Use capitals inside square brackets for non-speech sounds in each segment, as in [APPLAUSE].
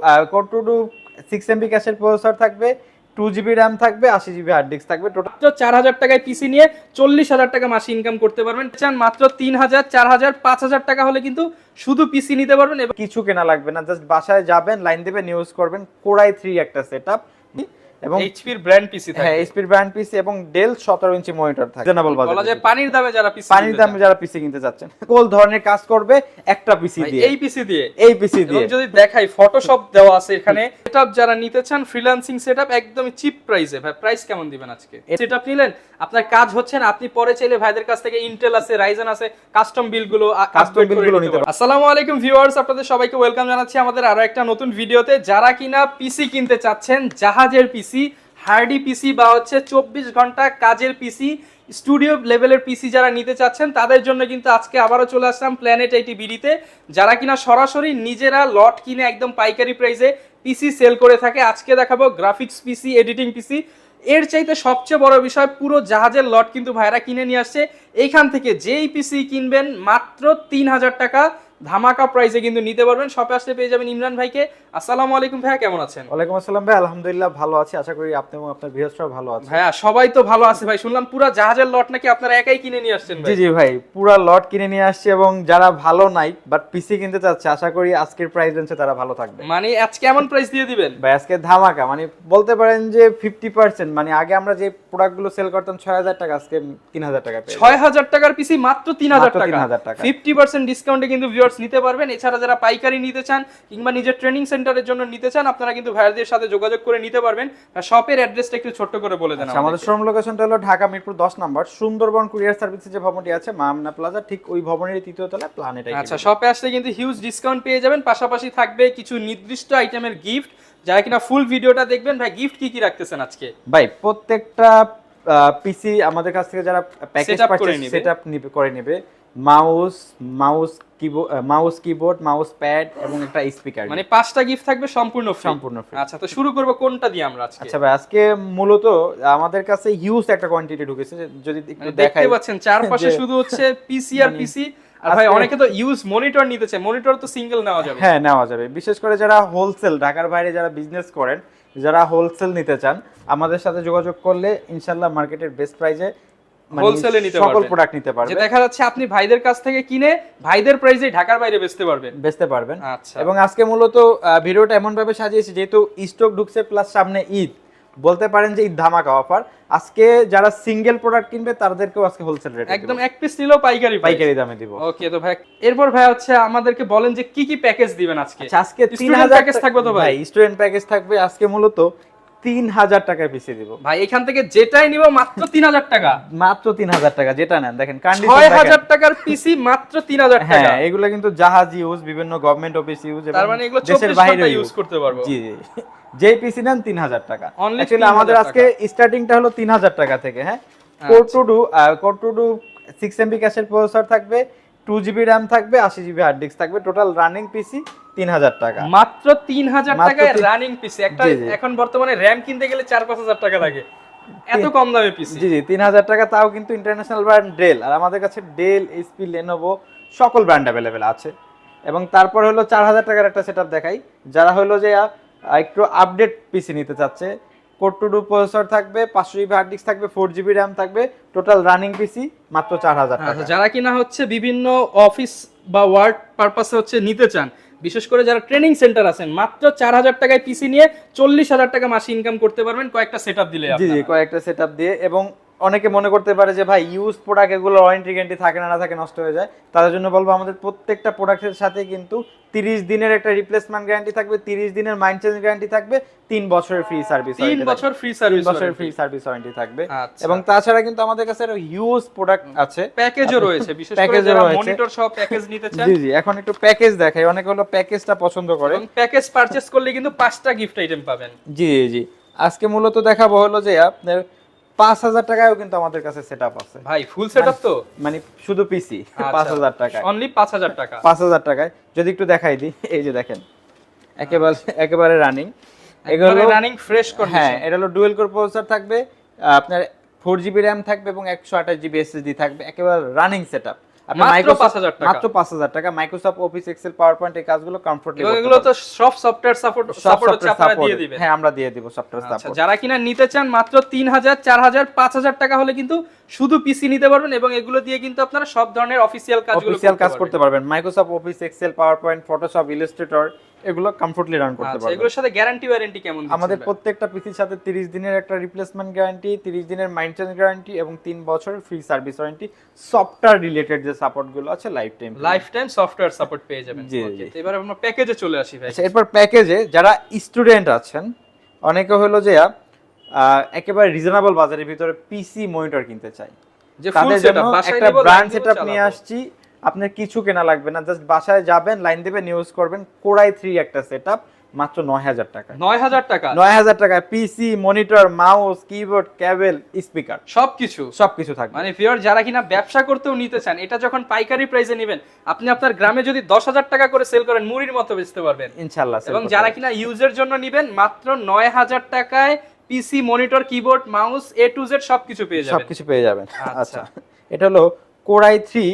Two six MB ক্যাশের processor থাকবে? Two GB RAM থাকবে আশি জিবি হার্ড ডিস্ক থাকবে টোটাল চার হাজার টাকায় পিসি নিয়ে চল্লিশ হাজার টাকা মাসে ইনকাম করতে পারবেন। চান মাত্র তিন হাজার চার হাজার পাঁচ হাজার টাকা হলে কিন্তু শুধু পিসি নিতে পারবেন এবং কিছু কেনা লাগবে না জাস্ট বাসায় যাবেন লাইন দেবেন ইউজ করবেন কোড়াই থ্রি একটা সেট এবং এইচপির ব্র্যান্ড পিসি থাকে। হ্যাঁ এইচপির ব্র্যান্ড পিসি এবং ডেল সতেরো ইঞ্চি মনিটর থাকে। রিজনেবল বলা যায় পানির দামে যারা পিসি পানির দামে যারা পিসি কিনতে চাচ্ছেন সকল ধরনের কাজ করবে একটা পিসি দিয়ে। এই পিসি দিয়ে। এই পিসি এবং দিয়ে। যদি দেখাই ফটোশপ দেওয়া আছে এখানে। সেটআপ যারা নিতে চান ফ্রিল্যান্সিং সেটআপ একদমই চিপ প্রাইসে ভাই প্রাইস কেমন দিবেন আজকে? সেটআপ নিলেন আপনার কাজ হচ্ছে না আপনি পরে চাইলে ভাইদের কাছ থেকে ইন্টেল আছে রাইজেন আছে কাস্টম বিলগুলো কাস্টম বিলগুলো নিতে পারবেন। আসসালামু আলাইকুম ভিউয়ার্স আপনাদের সবাইকে ওয়েলকাম জানাচ্ছি আমাদের আরও একটা নতুন ভিডিওতে যারা কিনা পিসি কিনতে চাচ্ছেন জাহাজের পিসি হার্ডি পিসি বা হচ্ছে চব্বিশ ঘণ্টা কাজের পিসি, স্টুডিও লেভেলের পিসি যারা নিতে চাচ্ছেন, তাদের জন্য কিন্তু আজকে আবারও চলে আসলাম প্ল্যানেট এইটি বিডিতে যারা কিনা সরাসরি নিজেরা লট কিনে একদম পাইকারি প্রাইসে পিসি সেল করে থাকে, আজকে দেখাবো গ্রাফিক্স পিসি এডিটিং পিসি এর চাইতে সবচেয়ে বড় বিষয়, পুরো জাহাজের লট কিন্তু ভাইরা কিনে নিয়ে আসছে। এইখান থেকে যেই পিসি কিনবেন মাত্র তিন হাজার টাকা। ধামাকা প্রাইসে কিন্তু নিতে পারবেন। শপে আসলে পেয়ে যাবেন ইমরান ভাইকে। আসসালামু আলাইকুম ভাইয়া কেমন আছেন? ওয়ালাইকুম আসসালাম ভাই আলহামদুলিল্লাহ ভালো আছি। আশা করি আপনি এবং আপনার বৃহস্পতি ভালো আছে ভাইয়া সবাই তো ভালো আছে ভাই। শুনলাম পুরো জাহাজের লট নাকি আপনারা একাই কিনে নিয়ে আসছেন জি ভাই? জি ভাই পুরা লট কিনে নিয়ে আসছি এবং যারা ভালো নাই বাট পিসি কিনতে চাচ্ছে আশা করি আজকের প্রাইস রেঞ্জে তারা ভালো থাকবে। মানে আজকে এমন প্রাইস দিয়ে দিবেন? ভাই আজকে ধামাকা মানে বলতে পারেন যে ফিফটি পার্সেন্ট মানে আগে আমরা যে প্রোডাক্টগুলো সেল করতাম ছয় হাজার টাকা আজকে তিন হাজার টাকা পেয়ে ছয় হাজার টাকার পিসি মাত্র তিন হাজার মাত্র টাকা। 3,000 টাকা। ফিফটি পার্সেন্ট ডিসকাউন্টে কিন্তু ভিউয়ার্স নিতে পারবেন। এছাড়া যারা পাইকারি নিতে চান কিংবা নিজের ট্রেনিং সেন্টারের জন্য নিতে চান আপনারা কিন্তু ভাইয়াদের সাথে যোগাযোগ করে নিতে পারবেন। শপের অ্যাড্রেসটা একটু ছোট্ট করে বলে দেন আচ্ছা, আমাদের। শোরুম লোকেশনটা হলো ঢাকা মিরপুর দশ নম্বর। সুন্দরবন কুরিয়ার সার্ভিসের যে ভবনটি আছে মামনা প্লাজা ঠিক ওই ভবনের তৃতীয় তলায় প্ল্যানেট আচ্ছা শপে আসলে কিন্তু হিউজ ডিসকাউন্ট পেয়ে যাবেন। পাশাপাশি থাকবে কিছু নির্দিষ্ট আইটেমের গিফট যারা কিনা ফুল ভিডিওটা দেখবেন ভাই গিফট কি কি রাখতেছেন আজকে? ভাই প্রত্যেকটা পিসি আমাদের কাছ থেকে যারা প্যাকেজ পারচেজ। সেটআপ নিবে করে নেবে। Mouse mouse keyboard mouse keyboard mouse pad এবং একটা স্পিকার। মানে পাঁচটা গিফট থাকবে সম্পূর্ণ। সম্পূর্ণ। আচ্ছা তো শুরু করব কোনটা দিয়ে আমরা আজকে? আচ্ছা ভাই আজকে মূলত আমাদের কাছে হিউজ একটা কোয়ান্টিটি ঢুকেছে যদি একটু মানে দেখাই। দেখতে পাচ্ছেন চারপাশে [LAUGHS] শুধু হচ্ছে পিসি আর মানে পিসি আর ভাই অনেকে তো ইউজ মনিটর নিতে চায় মনিটর তো সিঙ্গেল নেওয়া যাবে। হ্যাঁ নেওয়া যাবে। বিশেষ করে যারা হোলসেল ঢাকার বাইরে যারা বিজনেস করেন যারা হোলসেল নিতে চান আমাদের সাথে যোগাযোগ করলে ইনশাল্লাহ মার্কেটের বেস্ট প্রাইসে নিতে সকল প্রোডাক্ট নিতে দেখা যাচ্ছে আপনি ভাইদের কাছ থেকে কিনে ভাইদের প্রাইসে ঢাকার বাইরে বেচতে পারবেন। বেচতে পারবেন। আচ্ছা। এবং আজকে মূলত ভিডিওটা এমন ভাবে সাজিয়েছি যেহেতু স্টক ঢুকছে প্লাস সামনে ঈদ। বলতে পারেন যে ঈদ ধামাকা অফার আজকে যারা সিঙ্গেল প্রোডাক্ট কিনবে তাদেরকেও আজকে হোলসেল রেট একদম এক পিস নিলেও পাইকারি পাইকারি দামে দিব। ওকে তো ভাই এরপর ভাই হচ্ছে আমাদেরকে বলেন যে কি কি প্যাকেজ দিবেন আজকে? আচ্ছা আজকে তিন Student হাজার package থাকবে তো ভাই? স্টুডেন্ট প্যাকেজ থাকবে। আজকে মূলত তিন হাজার টাকায় পিছিয়ে দিব। ভাই এখান থেকে যেটাই নিব মাত্র তিন হাজার টাকা। মাত্র তিন হাজার টাকা যেটা নেন। দেখেন ছয় হাজার টাকার পিসি মাত্র তিন হাজার টাকা। হ্যাঁ এগুলো কিন্তু জাহাজ ইউজ বিভিন্ন গভর্নমেন্ট অফিস ইউজ তার মানে এগুলো দেশের বাইরে ইউজ করতে পারব। জি জি যেই পিসি নেন তিন হাজার টাকা অ্যাকচুয়ালি আমাদের আজকে স্টার্টিংটা হলো তিন হাজার টাকা থেকে হ্যাঁ। Core two duo core two duo six MB ক্যাশের প্রসেসর থাকবে টু জিবি র্যাম থাকবে আশি জিবি হার্ড ডিস্ক থাকবে টোটাল রানিং পিসি তিন হাজার টাকা। মাত্র তিন হাজার টাকায় রানিং পিসি একটা। এখন বর্তমানে র্যাম কিনতে গেলে চার পাঁচ হাজার টাকা লাগে। এত কম দামে পিসি জি জি তিন হাজার টাকা তাও কিন্তু ইন্টারন্যাশনাল ব্র্যান্ড ডেল আর আমাদের কাছে ডেল এইচপি লেনোভো সকল ব্র্যান্ড অ্যাভেলেবেল আছে। এবং তারপর হলো চার হাজার টাকার একটা সেটআপ দেখাই। যারা হলো যে একটু আপডেট পিসি নিতে চাচ্ছে কোড টু ডু প্রসেসর থাকবে পাঁচশো জিবি হার্ড ডিস্ক থাকবে ফোর জিবি র্যাম থাকবে টোটাল রানিং পিসি মাত্র চার হাজার টাকা আচ্ছা যারা কিনা হচ্ছে বিভিন্ন অফিস বা ওয়ার্ক পারপাসে হচ্ছে নিতে চান বিশেষ করে যারা ট্রেনিং সেন্টার আছেন মাত্র চার হাজার টাকায় পিসি নিয়ে চল্লিশ হাজার টাকা মাসে ইনকাম করতে পারবেন কয়েকটা সেট আপ দিলে জি। কয়েকটা সেট দিয়ে এবং অনেকে মনে করতে পারে যে ভাই ইউজ প্রোডাক্ট এগুলো ওয়ারেন্টি গ্যারান্টি থাকে না না থাকে নষ্ট হয়ে যায়। তাদের জন্য বলব আমাদের প্রত্যেকটা প্রোডাক্টের সাথে কিন্তু তিরিশ দিনের একটা রিপ্লেসমেন্ট গ্যারান্টি থাকবে তিরিশ দিনের মাইন্ড চেঞ্জ গ্যারান্টি থাকবে তিন বছরের ফ্রি সার্ভিস তিন বছর ফ্রি সার্ভিস বছরের ফ্রি সার্ভিস ওয়ারেন্টি থাকবে। আচ্ছা। এবং তাছাড়া কিন্তু আমাদের কাছে হিউজ প্রোডাক্ট আছে। প্যাকেজও রয়েছে [LAUGHS] বিশেষ করে যারা রয়েছে। মনিটর সহ প্যাকেজ নিতে চান। জি জি এখন একটু প্যাকেজ দেখাই। অনেকে হলো প্যাকেজটা পছন্দ করে। প্যাকেজ পারচেজ করলে কিন্তু পাঁচটা গিফট আইটেম পাবেন। জি জি। আজকে মূলত দেখাবো হলো যে আপনার পাঁচ হাজার টাকায়ও কিন্তু আমাদের কাছে সেট আছে। ভাই ফুল সেট তো? মানে শুধু পিসি আচ্ছা। পাঁচ হাজার টাকায়। অনলি পাঁচ হাজার টাকা? পাঁচ হাজার টাকায়। যদি একটু দেখাই দিই এই যে দেখেন একেবারে একেবারে রানিং এগুলো রানিং ফ্রেশ হ্যাঁ এটা হলো ডুয়েল কোর প্রসেসর থাকবে আপনার ফোর জিবি র্যাম থাকবে এবং একশো আঠাশ জিবি এসএসডি থাকবে একেবারে রানিং সেট আপনি মাত্র Microsoft- 5,000 টাকা। মাত্র পাঁচ হাজার টাকা। Microsoft Office Excel power point এই কাজগুলো কমফোর্টলি এগুলো তো সব সফটওয়্যার সাপোর্ট সাপোর্ট হচ্ছে আপনারা দিয়ে দিবেন। হ্যাঁ আমরা দিয়ে দিব সফটওয়্যার আচ্ছা সাপোর্ট যারা কিনা নিতে চান মাত্র তিন হাজার চার হাজার পাঁচ হাজার টাকা হলে কিন্তু শুধু পিসি নিতে পারবেন এবং এগুলো দিয়ে কিন্তু আপনারা সব ধরনের অফিসিয়াল কাজগুলো অফিসিয়াল কাজ করতে পারবেন। Microsoft Office Excel PowerPoint Photoshop Illustrator এগুলো কমফোর্টলি রান করতে আচ্ছা পারবেন এগুলোর সাথে গ্যারান্টি ওয়ারেন্টি কেমন আমাদের প্রত্যেকটা পিসির সাথে 30 দিনের একটা রিপ্লেসমেন্ট গ্যারান্টি 30 দিনের মাইন্টেন্স গ্যারান্টি এবং 3 বছরের free service warranty software related যে সাপোর্টগুলো আছে life time life time software support পেয়ে যাবেন। জি। তো এবার আমরা প্যাকেজে চলে আসি ভাই। আচ্ছা এরপর প্যাকেজে যারা স্টুডেন্ট আছেন অনেকে হলো যে একেবারে রিজনেবল বাজারের ভিতরে পিসি মনিটর কিনতে চাই যে ফুল সেটআপ বাসায় একটা ব্র্যান্ড সেটআপ নিয়ে আসছি। আপনার কিছু কেনা লাগবে না জাস্ট বাসায় যাবেন লাইন দেবেন ইউজ করবেন কোরাই থ্রি একটা সেটআপ মাত্র নয় হাজার টাকা। নয় হাজার টাকা। নয় হাজার টাকা PC monitor mouse keyboard cable speaker সবকিছু। সবকিছু থাকবে। মানে ভিউয়ার যারা কিনা ব্যবসা করতেও নিতে চান এটা যখন পাইকারি প্রাইসে নেবেন আপনি আপনার গ্রামে যদি দশ হাজার টাকা করে সেল করেন মুড়ির মতো বেচতে পারবেন। ইনশাল্লাহ এবং যারা কিনা ইউজের জন্য নিবেন মাত্র নয় হাজার টাকায় PC monitor keyboard mouse A to Z সবকিছু পেয়ে যাবেন। সবকিছু পেয়ে যাবেন। আচ্ছা। আচ্ছা। এটা হলো কোরাই থ্রি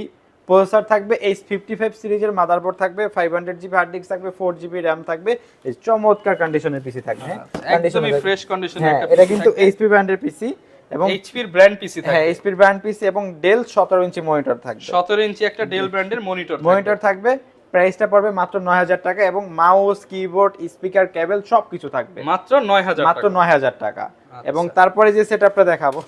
প্রসেসর থাকবে এইচ ফিফটি ফাইভ সিরিজের মাদারবোর্ড থাকবে five hundred GB hard disk থাকবে ফোর জিবি র্যাম থাকবে এই চমৎকার কন্ডিশনের পিসি থাকবে। হ্যাঁ একদমই ফ্রেশ কন্ডিশনে হ্যাঁ এটা কিন্তু এইচপি ব্র্যান্ডের পিসি এবং এইচপির ব্র্যান্ড পিসি হ্যাঁ থাকে এইচপি ব্র্যান্ড পিসি এবং ডেল সতেরো ইঞ্চি মনিটর থাকবে। 17 ইঞ্চি একটা ডেল ব্র্যান্ডের মনিটর মনিটর থাকবে প্রাইসটা পড়বে মাত্র নয় হাজার টাকা এবং মাউস কিবোর্ড স্পিকার কেবল সব কিছু থাকবে। মাত্র 9000 মাত্র টাকা। নয় হাজার টাকা। আচ্ছা। এবং তারপরে যে সেটআপটা দেখাবো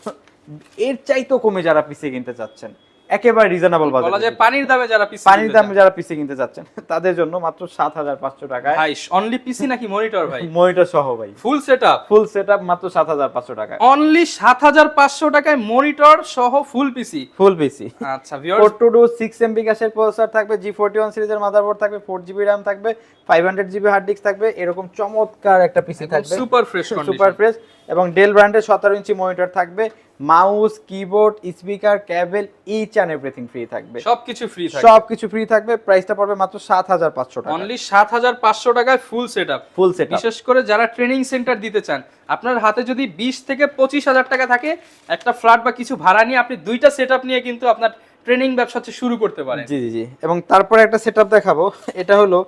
এর চাইতেও কমে যারা পিসি কিনতে চাচ্ছেন। একেবারে রিজনেবল বাজেট বলা যায় পানির দামে যারা পিসি পানির দামে যারা পিসি কিনতে চাচ্ছেন তাদের জন্য মাত্র সাত হাজার পাঁচশো টাকায় ভাই অনলি পিসি নাকি মনিটর ভাই? [LAUGHS] মনিটর সহ ভাই। ফুল সেটআপ ফুল সেটআপ মাত্র সাত হাজার পাঁচশো টাকায়। অনলি 7500 টাকায় মনিটর সহ ফুল পিসি ফুল পিসি আচ্ছা four viewers two two six MB গ্যাসের প্রসেসর থাকবে জি ফোরটি ওয়ান সিরিজের মাদারবোর্ড থাকবে ফোর জিবি র্যাম থাকবে five hundred GB hard disk থাকবে এরকম চমৎকার একটা পিসি থাকবে। সুপার ফ্রেশ সুপার ফ্রেশ এবং ডেল ব্র্যান্ডের সতেরো ইঞ্চি মনিটর থাকবে mouse keyboard speaker cable each and everything free থাকবে। সবকিছু ফ্রি থাকে সবকিছু ফ্রি থাকবে প্রাইসটা পড়বে মাত্র সাত হাজার পাঁচশো টাকা অনলি 7500 টাকায় ফুল সেটআপ ফুল সেট বিশেষ করে যারা ট্রেনিং সেন্টার দিতে চান আপনার হাতে যদি বিশ থেকে পঁচিশ হাজার টাকা থাকে একটা ফ্ল্যাট বা কিছু ভাড়া নিয়ে আপনি দুইটা সেট নিয়ে কিন্তু আপনার ট্রেনিং ব্যবসা শুরু করতে পারেন। জি জি জি। এবং তারপরে একটা সেটআপ দেখাবো। এটা হলো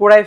কোরাই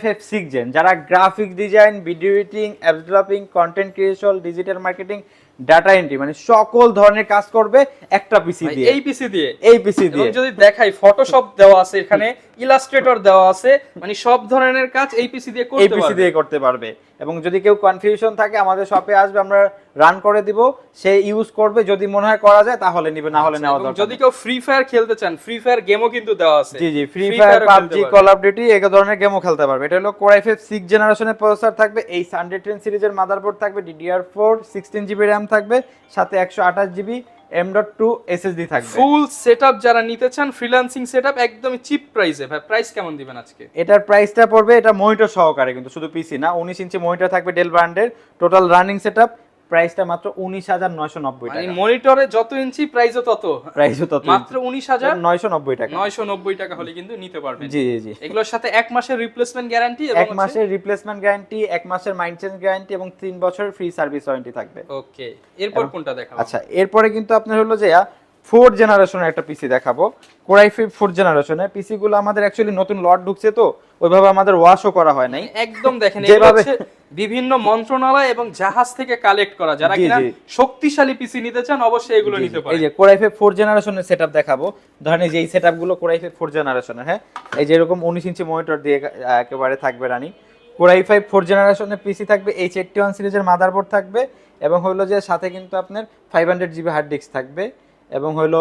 জেন যারা graphic design video editing app developing content creation digital marketing data entry মানে সকল ধরনের কাজ করবে একটা পিসি দিয়ে। এই পিসি দিয়ে। এই পিসি দিয়ে। যদি দেখাই ফটোশপ দেওয়া আছে এখানে ইলাস্ট্রেটর দেওয়া আছে মানে সব ধরনের কাজ এই পিসি দিয়ে করতে পারবে এই পিসি দিয়ে করতে পারবে। এবং যদি কেউ কনফিউশন থাকে আমাদের শপে আসবে আমরা রান করে দিব সে ইউজ করবে যদি মনে হয় করা যায় তাহলে নিবে না হলে নেওয়া আচ্ছা, দরকার যদি কেউ ফ্রি ফায়ার খেলতে চান ফ্রি ফায়ার গেমও কিন্তু দেওয়া আছে। জি জি free fire PUBG call of duty এই ধরনের গেমও খেলতে পারবে। এটা হলো কোরাই ফাইভ সিক্স জেনারেশনের প্রসেসর থাকবে এই হান্ড্রেড টেন সিরিজের মাদারবোর্ড থাকবে DDR four sixteen GB RAM থাকবে সাথে একশো আঠাশ GB M dot two SSD থাকবে। ফুল সেটআপ যারা নিতে চান ফ্রিল্যান্সিং সেটআপ একদমই চিপ প্রাইসে ভাই প্রাইস কেমন দিবেন আজকে? এটার প্রাইসটা পড়বে এটা মনিটর সহকারে কিন্তু শুধু পিসি না উনিশ ইঞ্চি মনিটর থাকবে ডেল ব্র্যান্ডের টোটাল রানিং সেটআপ প্রাইসটা মাত্র উনিশ হাজার নয়শো নব্বই মানে টাকা। মনিটরে যত ইঞ্চি প্রাইসও তত। প্রাইসও তত মাত্র উনিশ হাজার নয়শো নব্বই টাকা। নয়শো নব্বই টাকা হলে কিন্তু নিতে পারবেন। জি জি জি। এগুলোর সাথে এক মাসের রিপ্লেসমেন্ট গ্যারান্টি এক মাসের রিপ্লেসমেন্ট গ্যারান্টি এক মাসের মাইন্টেন্স গ্যারান্টি এবং তিন বছরের ফ্রি সার্ভিস ওয়ারেন্টি থাকবে। ওকে এরপর কোনটা দেখাবো? আচ্ছা এরপরে কিন্তু আপনার হলো যে ফোর জেনারেশনের একটা পিসি দেখাবো। কোরাই ফাইভ ফোর জেনারেশনের পিসি গুলো আমাদের অ্যাকচুয়ালি নতুন লট ঢুকছে তো ওইভাবে আমাদের ওয়াশও করা হয় নাই। একদম দেখেন যেভাবে- বিভিন্ন মন্ত্রণালয় এবং জাহাজ থেকে কালেক্ট করা। যারা কিনা শক্তিশালী পিসি নিতে চান অবশ্যই এগুলো নিতে এই যে কোরাই ফাইভ ফোর জেনারেশনের সেটআপ দেখাবো। ধরেন যে এই সেটআপগুলো কোরাই ফাইভ ফোর জেনারেশনের হ্যাঁ? এই যে এরকম উনিশ ইঞ্চি মনিটর দিয়ে একেবারে থাকবে রানি কোরাই ফাইভ ফোর জেনারেশনের পিসি থাকবে এইচ এইটটি ওয়ান সিরিজের মাদারবোর্ড থাকবে এবং হলো যে সাথে কিন্তু আপনার five hundred GB hard disk থাকবে এবং হলো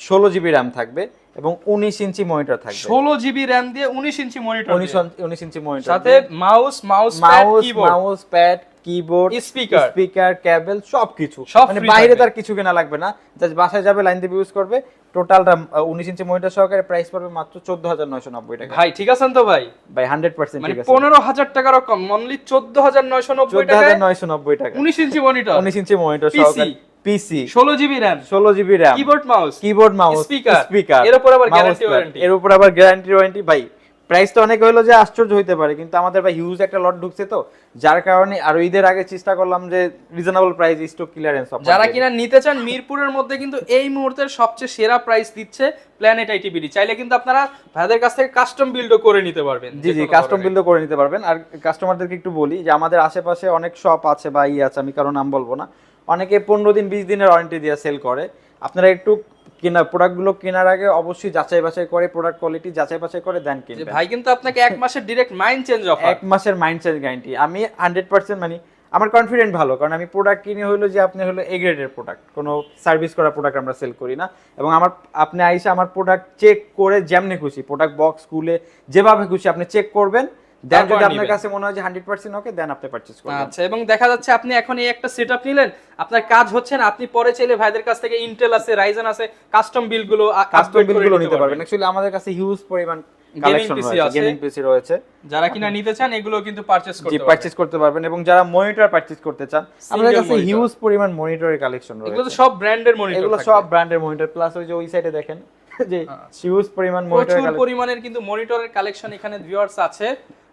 ষোলো জিবি র্যাম থাকবে। এবং উনিশ ইঞ্চি মনিটর থাকবে। ষোলো জিবি র্যাম দিয়ে উনিশ ইঞ্চি মনিটর উনিশ উনিশ ইঞ্চি মনিটর সাথে mouse mouse pad keyboard mouse pad keyboard Speaker। Speaker cable সবকিছু। মানে বাইরে তার কিছু কেনা লাগবে না। জাস্ট বাসায় যাবে লাইন দিয়ে ইউজ করবে। টোটালটা উনিশ ইঞ্চি মনিটর সহকারে প্রাইস পড়বে মাত্র চোদ্দ হাজার নয়শো নব্বই টাকা। ভাই ঠিক আছেন তো ভাই? হান্ড্রেড পার্সেন্ট মানে ঠিক আছে। পনেরো হাজার টাকারও কম। অনলি চোদ্দ হাজার নয়শো নব্বই হাজার নয়শো নব্বই টাকা। উনিশ ইঞ্চি মনিটর। উনিশ ইঞ্চি মনিটর সহকারে। পিসি ষোলো জিবি র্যাম ষোলো GB RAM keyboard mouse keyboard mouse Speaker, speaker এর উপর আবার guarantee warranty। এর উপর আবার গ্যারান্টি ওয়ারেন্টি ভাই প্রাইসটা অনেক হলো যে আশ্চর্য হইতে পারে কিন্তু আমাদের ভাই হিউজ একটা লট ঢুকছে তো। যার কারণে আর ঈদের আগে চেষ্টা করলাম যে রিজনেবল প্রাইস স্টক ক্লিয়ারেন্স যারা কিনা নিতে চান মিরপুরের মধ্যে কিন্তু এই মুহূর্তের সবচেয়ে সেরা প্রাইস দিচ্ছে প্ল্যানেট আইটিবিডি চাইলে কিন্তু আপনারা ভাইদের কাছ থেকে কাস্টম বিল্ডও করে নিতে পারবেন জি জি কাস্টম। বিল্ডও করে নিতে পারবেন। আর কাস্টমারদেরকে একটু বলি যে আমাদের আশেপাশে অনেক শপ আছে বা ই আছে আমি কারও নাম বলব না। অনেকে পনেরো দিন বিশ দিনের ওয়ারেন্টি দিয়ে সেল করে। আপনারা একটু কেনা প্রোডাক্টগুলো কেনার আগে অবশ্যই যাচাই বাছাই করে প্রোডাক্ট কোয়ালিটি যাচাই বাছাই করে দেন কিনবেন। ভাই কিন্তু আপনাকে এক মাসের ডিরেক্ট মাইন্ড চেঞ্জ অফার এক মাসের মাইন্ড চেঞ্জ গ্যারান্টি আমি হান্ড্রেড পার্সেন্ট মানে আমার কনফিডেন্ট ভালো কারণ আমি প্রোডাক্ট কিনে হলো যে আপনি হলো এ গ্রেডের প্রোডাক্ট কোনো সার্ভিস করা প্রোডাক্ট আমরা সেল করি না। এবং আমার আপনি আইসা আমার প্রোডাক্ট চেক করে যেমনি খুশি প্রোডাক্ট বক্স খুলে যেভাবে খুশি আপনি চেক করবেন। দেন যদি আপনার কাছে মনে হয় যে হান্ড্রেড পার্সেন্ট ওকে দেন আপনি করবেন। আচ্ছা এবং দেখা যাচ্ছে আপনি এখন এই একটা সেটআপ নিলেন আপনার কাজ হচ্ছে না আপনি পরে চাইলে ভাইদের কাছ থেকে ইন্টেল আছে রাইজেন আছে কাস্টম বিলগুলো কাস্টম বিলগুলো নিতে পারবেন। অ্যাকচুয়ালি আমাদের কাছে হিউজ পরিমাণ কালেকশন রয়েছে গেমিং পিসি রয়েছে। যারা কিনা নিতে চান এগুলো কিন্তু পারচেজ করতে পারবেন। পারচেজ করতে পারবেন এবং যারা মনিটর পারচেজ করতে চান আমাদের কাছে হিউজ পরিমাণ মনিটরের কালেকশন এগুলো সব ব্র্যান্ডের মনিটর এগুলো সব ব্র্যান্ডের মনিটর প্লাস ওই যে ওই সাইডে দেখেন [LAUGHS] যে হিউজ পরিমাণ মনিটর পরিমাণের কিন্তু মনিটরের কালেকশন এখানে ভিউয়ার্স আছে।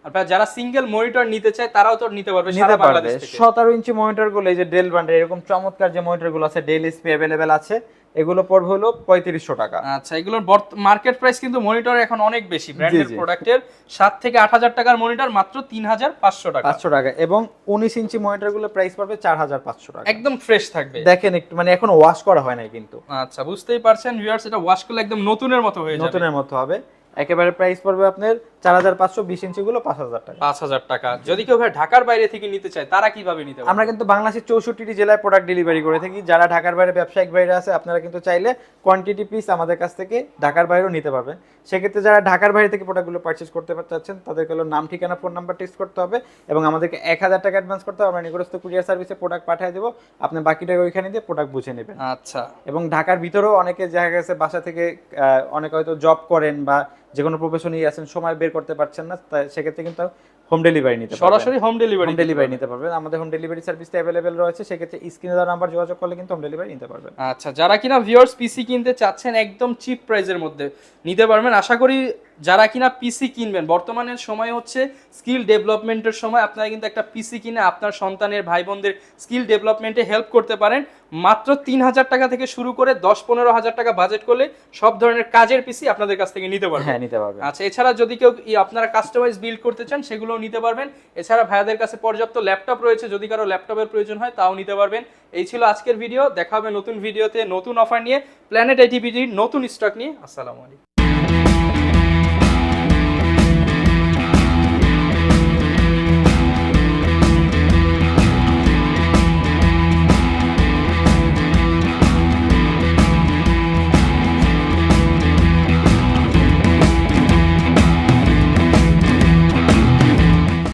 আপনারা যারা সিঙ্গেল মনিটর নিতে চায় তারাও তো নিতে পারবে সারা বাংলাদেশ থেকে। সতেরো ইঞ্চি মনিটরগুলো এই যে ডেল ব্র্যান্ডের এরকম চমৎকার যে মনিটরগুলো আছে ডেল এসপি অ্যাভেলেবেল আছে এগুলো পড়বে হলো পঁয়ত্রিশশো টাকা। আচ্ছা এগুলোর মার্কেট প্রাইস কিন্তু মনিটর এখন অনেক বেশি ব্র্যান্ডের জি। প্রোডাক্টের সাত থেকে আট হাজার টাকার মনিটর মাত্র তিন হাজার পাঁচশো টাকা। পাঁচশো টাকা। এবং উনিশ ইঞ্চি মনিটরগুলো প্রাইস পড়বে চার হাজার পাঁচশো টাকা। একদম ফ্রেশ থাকবে। দেখেন একটু মানে এখন ওয়াশ করা হয় নাই কিন্তু। আচ্ছা বুঝতেই পারছেন ভিউয়ার্স এটা ওয়াশ করলে একদম নতুনের মতো হয়ে যাবে। নতুনের মতো হবে। একেবারে প্রাইস পড়বে আপনার চার হাজার পাঁচশো বিশ ইঞ্চি গুলো পাঁচ হাজার টাকা। পাঁচ হাজার টাকা। যদি কেউ ভাই ঢাকার বাইরে থেকে নিতে চায় তারা কীভাবে নিতে আমরা কিন্তু বাংলাদেশের চৌষট্টি জেলায় প্রোডাক্ট ডেলিভারি করে থাকি। যারা ঢাকার বাইরে ব্যবসায়িক বাইরে আছে আপনারা কিন্তু চাইলে কোয়ান্টিটি পিস আমাদের কাছ থেকে ঢাকার বাইরেও নিতে পারবেন। সেক্ষেত্রে যারা ঢাকার বাইরে থেকে প্রোডাক্টগুলো পারচেস করতে চাচ্ছেন তাদেরকে হলো নাম ঠিকানা ফোন নাম্বার টেক্সট করতে হবে এবং আমাদেরকে এক হাজার টাকা অ্যাডভান্স করতে হবে। আমরা নিকটস্থ কুরিয়ার সার্ভিসে প্রোডাক্ট পাঠিয়ে দেবো। আপনি বাকি টাকা ওইখানে দিয়ে প্রোডাক্ট বুঝে নেবেন। আচ্ছা। এবং ঢাকার ভিতরেও অনেকে দেখা গেছে বাসা থেকে আহ, অনেকে হয়তো জব করেন বা যে কোনো প্রফেশনই আছেন সময় বের করতে পারছেন না সেক্ষেত্রে কিন্তু হোম ডেলিভারি নিতে সরাসরি হোম ডেলিভারি হোম ডেলিভারি নিতে পারবেন। আমাদের হোম ডেলিভারি সার্ভিসটা অ্যাভেলেবেল রয়েছে। সেক্ষেত্রে স্ক্রিনে দেওয়া নাম্বার যোগাযোগ করলে কিন্তু হোম ডেলিভারি নিতে পারবেন। আচ্ছা যারা কিনা ভিউয়ার্স পিসি কিনতে চাচ্ছেন একদম চিপ প্রাইসের মধ্যে নিতে পারবেন। আশা করি যারা কিনা পিসি কিনবেন বর্তমানের সময় হচ্ছে স্কিল ডেভেলপমেন্টের সময়। আপনারা কিন্তু একটা পিসি কিনে আপনার সন্তানের ভাই বোনদের স্কিল ডেভেলপমেন্টে হেল্প করতে পারেন। মাত্র তিন হাজার টাকা থেকে শুরু করে দশ পনেরো হাজার টাকা বাজেট করলে সব ধরনের কাজের পিসি আপনাদের কাছ থেকে নিতে পারবেন। হ্যাঁ নিতে পারবেন। আচ্ছা এছাড়া যদি কেউ আপনারা কাস্টমাইজ বিল্ড করতে চান সেগুলোও নিতে পারবেন। এছাড়া ভাইয়াদের কাছে পর্যাপ্ত ল্যাপটপ রয়েছে যদি কারও ল্যাপটপের প্রয়োজন হয় তাও নিতে পারবেন। এই ছিল আজকের ভিডিও দেখা হবে নতুন ভিডিওতে নতুন অফার নিয়ে। প্ল্যানেট আইটিভিজির নতুন স্টক নিয়ে। আসসালামু আলাইকুম।